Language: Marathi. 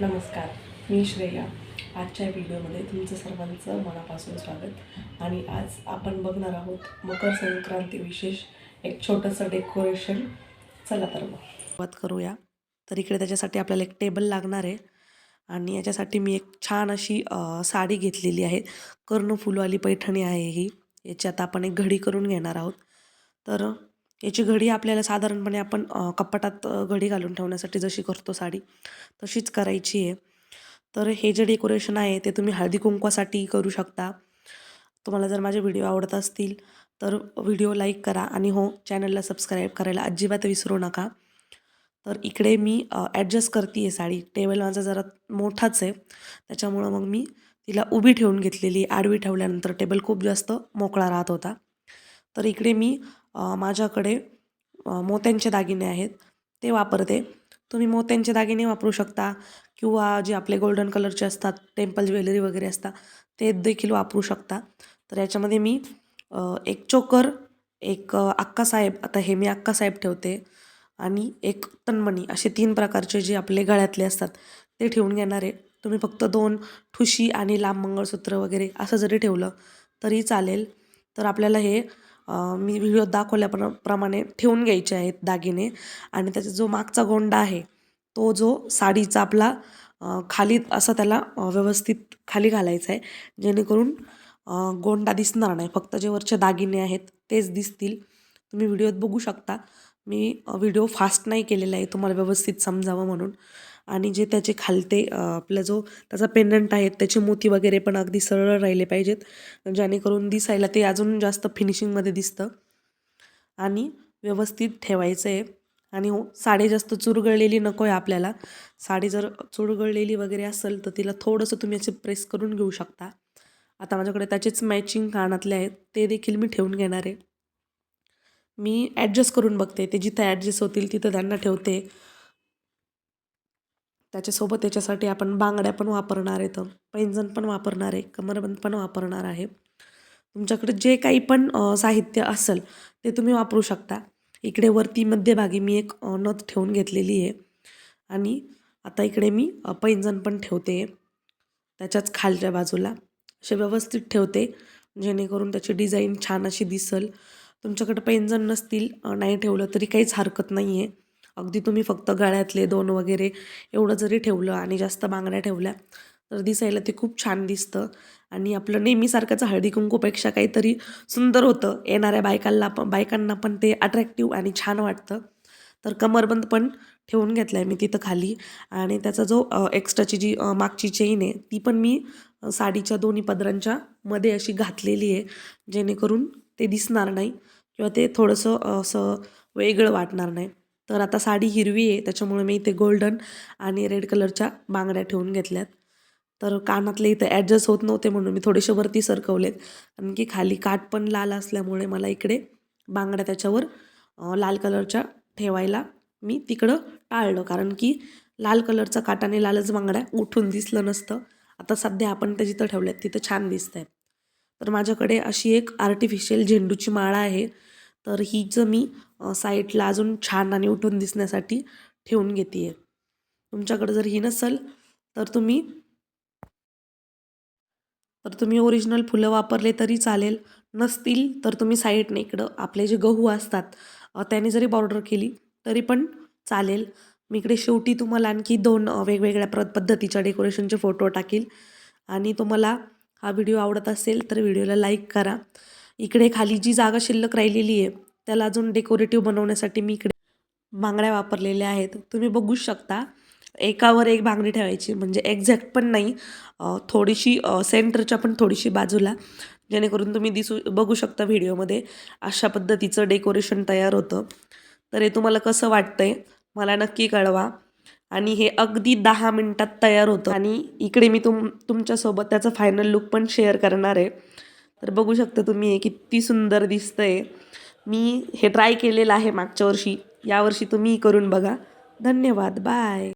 नमस्कार मी श्रेया. आजच्या व्हिडिओमध्ये तुमचं सर्वांचं मनापासून स्वागत. आणि आज आपण बघणार आहोत मकर संक्रांती विशेष एक छोटंसं डेकोरेशन. चला तर मग. सुरुवात करूया. तर इकडे त्याच्यासाठी आपल्याला एक टेबल लागणार आहे. आणि याच्यासाठी मी एक छान अशी साडी घेतलेली आहे. कर्णफुलवाली पैठणी आहे ही. याच्यात आपण एक घडी करून घेणार आहोत. तर याची घडी आपल्याला साधारणपणे आपण कपाटात घडी घालून ठेवण्यासाठी जशी करतो साडी तशीच करायची आहे. तर हे जे डेकोरेशन आहे ते तुम्ही हळदी कुंकवासाठी करू शकता. तुम्हाला जर माझे व्हिडिओ आवडत असतील तर व्हिडिओ लाईक करा आणि हो चॅनलला सबस्क्राईब करायला अजिबात विसरू नका. तर इकडे मी ॲडजस्ट करते आहे साडी. टेबल माझा जरा मोठाच आहे. त्याच्यामुळं मग मी तिला उभी ठेवून घेतलेली आडवी ठेवल्यानंतर टेबल खूप जास्त मोकळा राहत होता. तर इकडे मी माझ्याकडे मोत्यांचे दागिने आहेत. ते वापरते. तुम्ही मोत्यांचे दागिने वापरू शकता किंवा जे आपले गोल्डन कलरचे असतात टेम्पल ज्वेलरी वगैरे असतात ते देखील वापरू शकता. तर याच्यामध्ये मी एक चोकर एक अक्का अक्कासाहेब आता हे मी अक्कासाहेब ठेवते आणि एक तन्मणी असे तीन प्रकारचे जे आपले गळ्यातले असतात ते ठेवून घेणार आहे. तुम्ही फक्त दोन ठुशी आणि लांब मंगळसूत्र वगैरे असं जरी ठेवलं तरी चालेल. तर आपल्याला हे मी व्हिडिओ दाखवल्याप्र प्रमाणे ठेवून घ्यायचे आहेत दागिने. आणि त्याचा जो मागचा गोंडा आहे तो जो साडीचा आपला खाली असा त्याला व्यवस्थित खाली घालायचा आहे. जेणेकरून गोंडा दिसणार नाही. फक्त जे वरचे दागिने आहेत तेच दिसतील. तुम्ही व्हिडिओत बघू शकता. मी व्हिडिओ फास्ट नाही केलेला आहे तुम्हाला व्यवस्थित समजावं म्हणून. आणि जे त्याचे खालते आपला जो त्याचा पेंडंट आहे त्याचे मोती वगैरे पण अगदी सरळ राहिले पाहिजेत. जेणेकरून दिसायला ते अजून जास्त फिनिशिंगमध्ये दिसतं. आणि व्यवस्थित ठेवायचं आहे आणि हो साडी जास्त चुरगळलेली नको आहे आपल्याला. साडी जर चुरगळलेली वगैरे असेल तर तिला थोडंसं तुम्ही असे प्रेस करून घेऊ शकता. आता माझ्याकडे त्याचेच मॅचिंग कानातले आहेत. ते देखील मी ठेवून घेणार आहे. मी ॲडजस्ट करून बघते. ते जिथं ॲडजस्ट होतील तिथं त्यांना ठेवते. त्याच्यासोबत त्याच्यासाठी आपण बांगड्या पण वापरणार आहेत पैंजण पण वापरणार आहे. कमरबंद पण वापरणार आहे. तुमच्याकडे जे काही पण साहित्य असेल ते तुम्ही वापरू शकता. इकडे वरती मध्यभागी मी एक नथ ठेवून घेतलेली आहे. आणि आता इकडे मी पैंजण पण ठेवते. त्याच्याच खालच्या बाजूला. असे व्यवस्थित ठेवते. जेणेकरून त्याची डिझाईन छान अशी दिसल. तुमच्याकडे पैंजण नसतील नाही ठेवलं तरी काहीच हरकत नाही आहे अगदी तुम्ही फक्त गळ्यातले दोन वगैरे एवढं जरी ठेवलं आणि जास्त बांगड्या ठेवल्या तर दिसायला ते खूप छान दिसतं. आणि आपलं नेहमीसारखंच हळदी कुंकूपेक्षा काहीतरी सुंदर होतं. येणाऱ्या बायकांना पण बायकांना पण ते अट्रॅक्टिव्ह आणि छान वाटतं. तर कमरबंद पण ठेवून घेतला आहे मी तिथं खाली. आणि त्याचा जो एक्स्ट्राची जी मागची चेन आहे ती पण मी साडीच्या दोन्ही पदरांच्या मध्ये अशी घातलेली आहे जेणेकरून ते दिसणार नाही किंवा ते थोडंसं असं वेगळं वाटणार नाही. तर आता साडी हिरवी आहे त्याच्यामुळे मी इथे गोल्डन आणि रेड कलरच्या बांगड्या ठेवून घेतल्यात. तर कानातले इथं ॲडजस्ट होत नव्हते म्हणून मी थोडेसे वरती सरकवलेत. कारण की खाली काठ पण लाल असल्यामुळे मला इकडे बांगड्या त्याच्यावर लाल कलरच्या ठेवायला मी तिकडं टाळलं. कारण की लाल कलरचा काटाने लालच बांगड्या उठून दिसलं नसतं. आता सध्या आपण त्या जिथं ठेवल्यात तिथं छान दिसत आहेत तर माझ्याकडे अशी एक आर्टिफिशियल झेंडूची माळा आहे. तर ही जर मी साईटला साईडला अजून छान आणि उठून दिसण्यासाठी ठेवून घेते. आहे तुमच्याकडे जर ही नसेल तर तुम्ही तर तुम्ही ओरिजिनल फुलं वापरले तरी चालेल. नसतील तर तुम्ही साईडने इकडं आपले जे गहू असतात त्याने जरी बॉर्डर केली तरी पण चालेल. मी इकडे शेवटी तुम्हाला आणखी दोन वेगवेगळ्या प्र पद्धतीच्या डेकोरेशनचे फोटो टाकील. आणि तुम्हाला हा व्हिडिओ आवडत असेल तर व्हिडिओला लाईक करा. इकडे खाली जी जागा शिल्लक राहिलेली आहे त्याला अजून डेकोरेटिव्ह बनवण्यासाठी मी इकडे बांगड्या वापरलेल्या आहेत. तुम्ही बघू शकता एकावर एक बांगडी ठेवायची म्हणजे एक्झॅक्ट पण नाही थोडीशी सेंटरच्या पण थोडीशी बाजूला जेणेकरून तुम्ही दिसू बघू शकता व्हिडिओमध्ये अशा पद्धतीचं डेकोरेशन तयार होतं. तर हे तुम्हाला कसं वाटतंय मला नक्की कळवा. आणि हे अगदी दहा मिनटात तयार होतं. आणि इकडे मी तुम तुमच्यासोबत त्याचा फायनल लुक पण शेअर करणार आहे. तर बघू शकता तुम्ही हे किती सुंदर दिसतंय. मी हे ट्राय केलेलं आहे मागच्या वर्षी. यावर्षी तुम्ही करून बघा. धन्यवाद. बाय